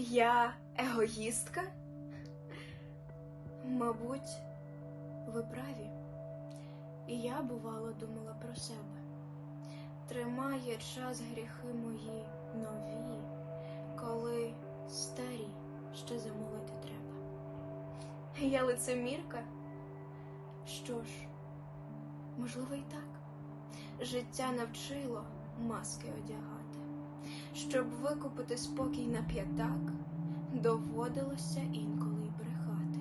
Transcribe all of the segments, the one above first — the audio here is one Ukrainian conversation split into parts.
Я егоїстка? Мабуть, ви праві. І я, бувало, думала про себе. Тримає час гріхи мої нові, коли старі ще замолити треба. Я лицемірка? Що ж, можливо, і так. Життя навчило маски одягати. Щоб викупити спокій на п'ятак, доводилося інколи й брехати.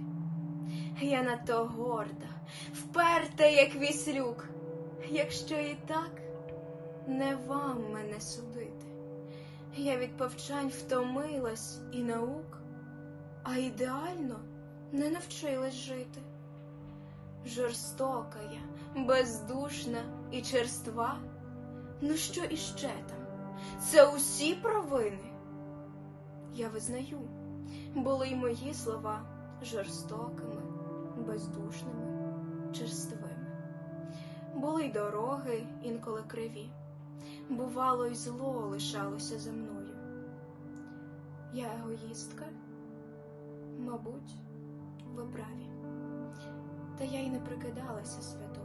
Я надто горда, вперта, як віслюк. Якщо і так, не вам мене судити. Я від повчань втомилась і наук, а ідеально не навчилась жити. Жорстока я, бездушна і черства. Ну що іще там? Це усі провини. Я визнаю, були й мої слова жорстокими, бездушними, черствими. Були й дороги інколи криві. Бувало, й зло лишалося за мною. Я егоїстка? Мабуть, ви праві. Та я й не прикидалася святою.